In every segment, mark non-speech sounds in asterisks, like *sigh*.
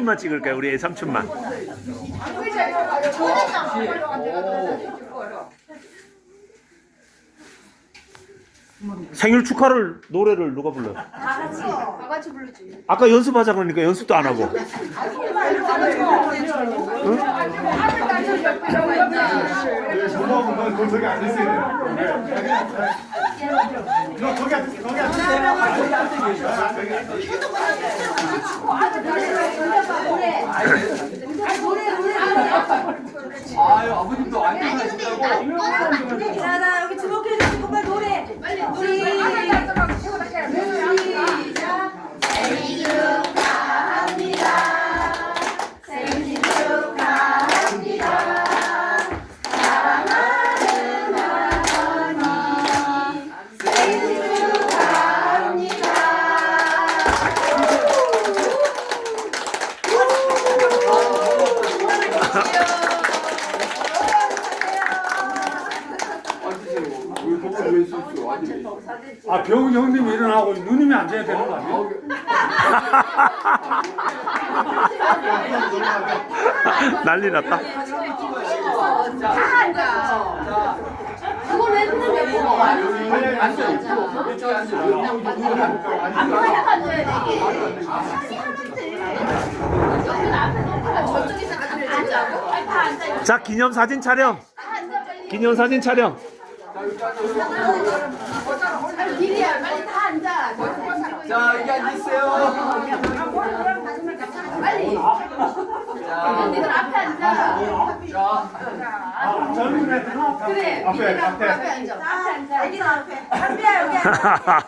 삼촌만 찍을까요? 우리 삼촌만. 생일 축하를 노래를 누가 불러? 다 같이 부르지. 아까 연습하자 그러니까 연습도 안 하고. 조 넌 거기 앉으세요. 너 거기 앉으세요. 거기 앉으세요. 아유 아버님도 안 끝나신다고 자, 나 여기 주목해 주시고 빨리 노래. 빨리 앉아야 되는 거 아니에요? *laughs* 난리 났다. 그걸 왜 그러냐, 이거. 앉아 있고 이쪽에 앉아 저쪽에서 앉으라고? 아니, 다 앉아. 있어. 자 기념 사진 촬영. 기념 사진 촬영. 길이야, 빨리 다 앉아. 자 여기 앉으세요 빨리. 니들 앞에 앉아. 자 젊은 애들은 그래. 앞에, 니들 앞에. 앞에 앉아. 앞에 앉아. 애기는 앞에. 앞에야, 여기 앉아.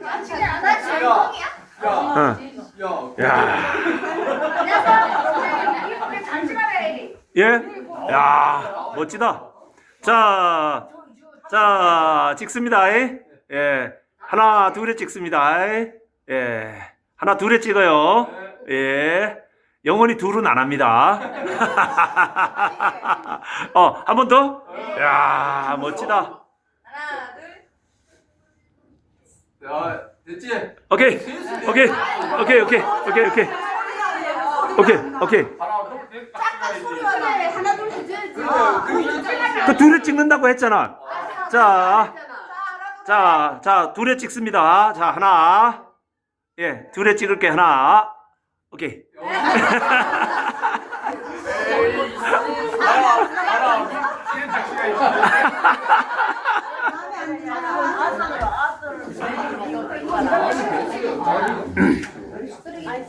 나 지금 형이야? 어. 야, 야. 예? 야, 멋지다. 자, 자, 찍습니다. 예. 하나, 둘에 찍습니다. 예. 하나, 둘에 찍어요. 예. 영원히 둘은 안 합니다. *laughs* 어, 한 번 더? 야, 멋지다. 하나, 둘. 야 됐지? 오케이. 오케이. 오케이, 오케이. 오케이, 오케이. 오케이, 오케이. 하나, 둘 해줘야지. 그 둘에 찍는다고 했잖아. 자, 자, 자, 둘에 찍습니다. 자, 하나. 예, 둘에 찍을게, 하나. 오케이.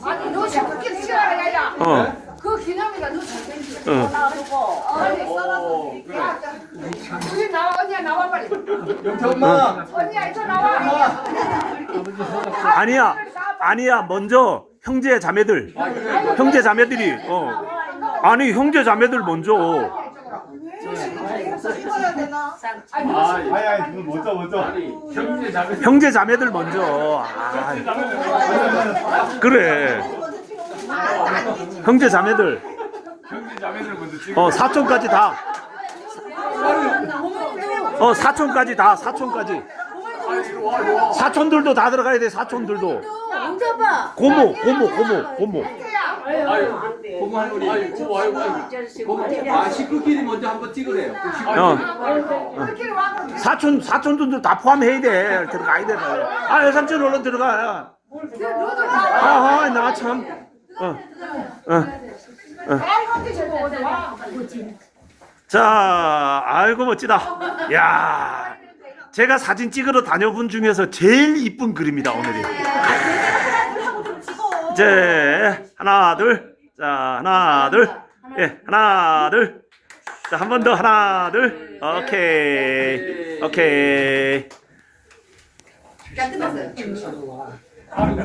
아니 너 자꾸 시간을 가야 어, 그 기념이가 너 잘생겼어 어. 우리 나와 언니야 나와 빨리 엄마 나와 아니야. 아니야. 먼저 형제 자매들. 형제 자매들이, 어. 아니, 형제 자매들 먼저. 아니 아니 그거 먼저 먼저. 형제 자매 형제 자매들 먼저. 아, 그래. 형제 자매들. 형제 자매들 먼저 찍어 어, 사촌까지 다. 어, 사촌까지 다, 사촌까지. 사촌들도 다 들어가야 돼, 사촌들도. 앉아봐. 고모, 고모, 고모, 고모. 고모 할머니 고모 아유 고모 아 식구끼리 먼저 한번 찍으래요 그 식구 어. 그럼 사촌, 사촌들도 다 포함해야 돼. 들어가야 돼. 아, 여삼촌 얼른 들어가. 아, 나 참. 어, 어. 와 자, 아이고 멋지다. 야, 제가 사진 찍으러 다녀본 중에서 제일 이쁜 그림이다 오늘이. 이제 하나 둘, 자 하나 둘, 예 하나 둘, 자 한 번 더. 하나 둘, 오케이, 오케이.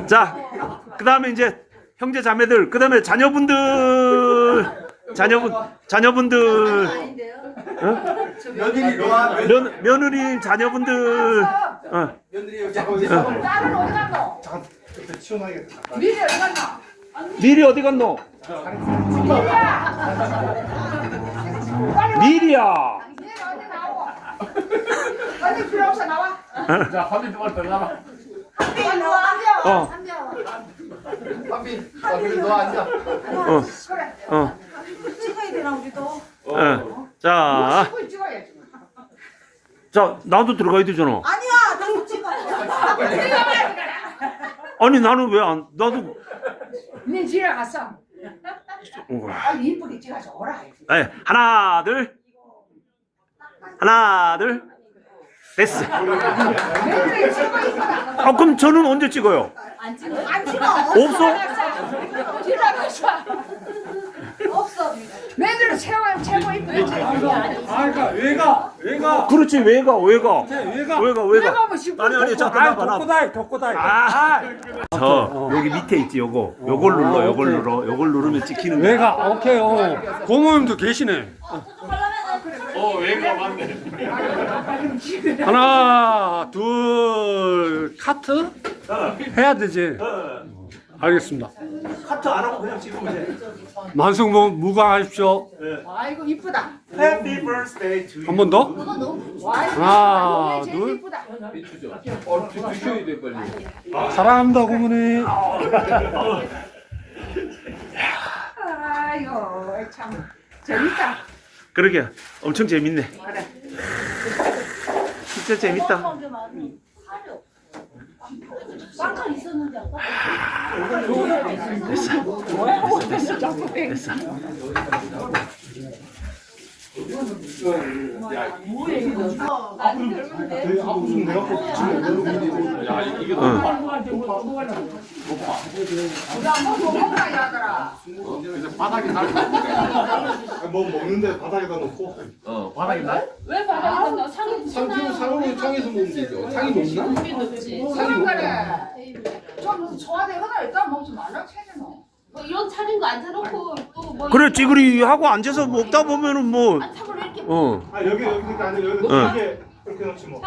자, 그 다음에 이제 형제 자매들, 그 다음에 자녀분들, 자녀분, 자녀분들. 며느리 너와 며- 면, 며느리 자녀분들. 어, 며느리 여기 앉으세요 나는 어디 갔노? 잠깐 그때 시원하게. 미리 어디 갔노? 미리 어디 갔노? 미리야. 미리 어디 나와? 언니 필요 없어 나와? 자 화면 좀더 나와. 언니 일로 와 어. 한비 한비. 아, 그래 너 앉아. 어, 어, 찍어야 되나 우리도? 어. 자, 찍고 찍어야지. 자, 나도 들어가야 되잖아. 아니야 너도 찍어. 아니 나는 왜 안? 나도. 네 집에 갔어. 우와. 아 이쁘게 찍어서 오라. 네, 하나, 둘. 하나, 둘. 됐어. 아, 그럼 저는 언제 찍어요? 안 찍어. 안 찍어. 없어? 가서 없어. 매일 최고 최고 이쁘게. 아 그러니까 왜가 왜가 그렇지, 왜가, 왜가. 왜가 왜가, 왜가. 뭐 싶어. 아니, 아니, 자, 아 나봐, 나. 독고다이 독고다이 아, 저 여기 밑에 있지, 요거. 요걸 눌러, 요걸 눌러. 요걸 누르면 찍히는 거야. 왜가 오케이 어 고모님도 계시네 어, 왜가 맞네. 하나 둘 카트 해야 되지 알겠습니다 카트 안 하고 그냥 찍으면 돼. 만승 무 무강하십시오 아이고 이쁘다. Happy birthday to you. 한 번 더? 아이고 하나, 제일 둘. 이쁘다. 비추죠. 어, 돼 빨리. 사랑합니다 고모님 아이고 참 재밌다. 그러게 엄청 재밌네. 진짜 재밌다. 쌍칼 있었는데 아까. 됐어. 먹어봐야 하더라. 바닥에 날. 뭐 먹는데 바닥에다 놓고 어, 바닥에 날. 왜 바닥에 나 상이 상주 상은 상에서 먹으면 되죠. 상이 먹나? 그런 거래. 좀 소화돼 하나 일단 먹지 말라 체는 뭐 이런 차린 거 앉아놓고 또뭐 그래 찌그리 하고 앉아서 먹다 보면은 뭐 차로 이렇게 어. 아 여기 여기 그러니까 아니 여기 응. 이렇게 이렇게 놓지 뭐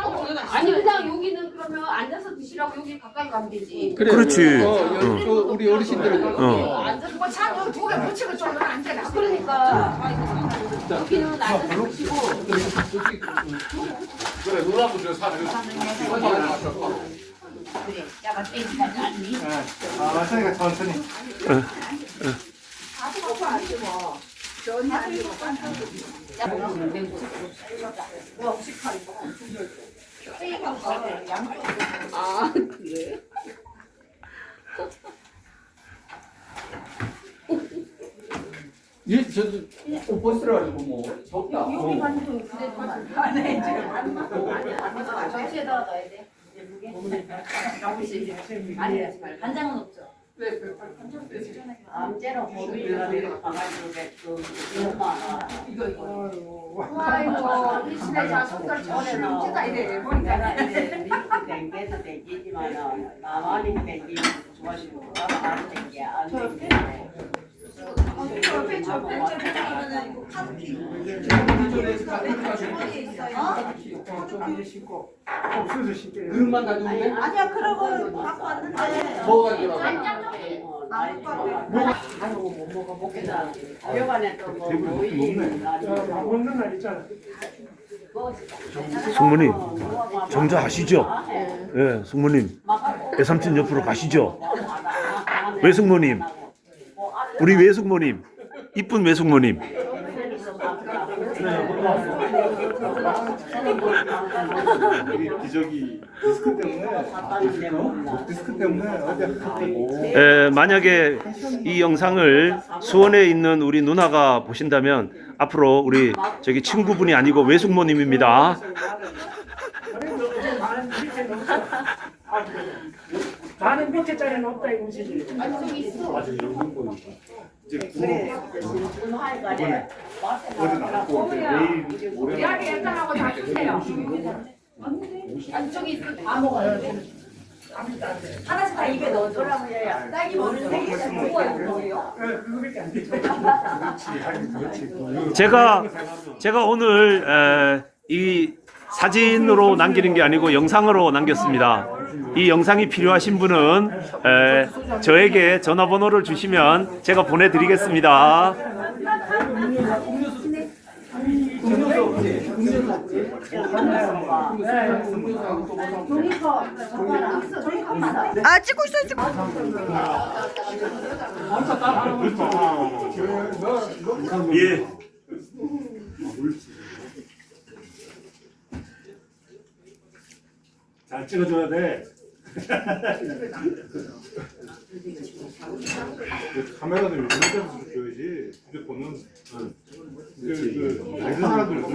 아니 그냥 여기는 그러면 앉아서 드시라고 여기 가까이 가면 되지 그래. 그렇지. 어, 여기 저 우리 어르신들은 어. 앉아서 뭐찬 두개 붙이고 좀 앉아라. 그러니까 여기는 앉아서 드시고 그래 누나도 저 사는. 아 맞으니까 천천히 예, 저도 옷 벗으라 가지고 뭐 덥다. 여기 반도 그대도 안에 지금. 전시에다가 넣어야 돼 아니 간장은 없죠. 암제로 보기를 가가지고 그 이거 이거 아이고 우리 시내 자손들 저래 진짜 이래. 내가 댕겨도 댕기지만 나만이 댕기는 좋아하시는 거 나만 댕겨 안 댕겨 주머니에 있어요. 그릇만 가지고 돼? 아니야 그러고 갖고 왔는데. 뭐 와? 어, 나이 아이고 못 먹어 먹겠다 여간에 또뭐 날이 먹는 날 있잖아 숙모님 정자 아시죠? 예, 숙모님 애삼촌 옆으로 가시죠. 외숙모님 우리 외숙모님 이쁜 외숙모님. 여기 기저귀 디스크 때문에 디스크 때문에 어디 하고 에, 만약에 이 영상을 수원에 있는 우리 누나가 보신다면 앞으로 우리 저기 친구분이 아니고 외숙모님입니다. 나는 밑에 자리는 없다 이거지 이제 그래 분화해가지고 어디 나고 내일 모레 이야기 일단하고 다 주세요. 아니 저기 있어 다 먹어요. 하나씩 다 입에 넣어줘라고 해야. 딸기 먹는 되게 잘 먹어요. 그거밖에 안 되죠 제가 제가 오늘 에, 이 사진으로 남기는 게 아니고 영상으로 남겼습니다. 이 영상이 필요하신 분은 에, 저에게 전화번호를 주시면 제가 보내드리겠습니다. 아 찍고 있어 찍고. 예. 잘 찍어줘야 돼. 카메라는 이런 데서 줘야지. 휴대폰은 그, 그, 다른 사람들 못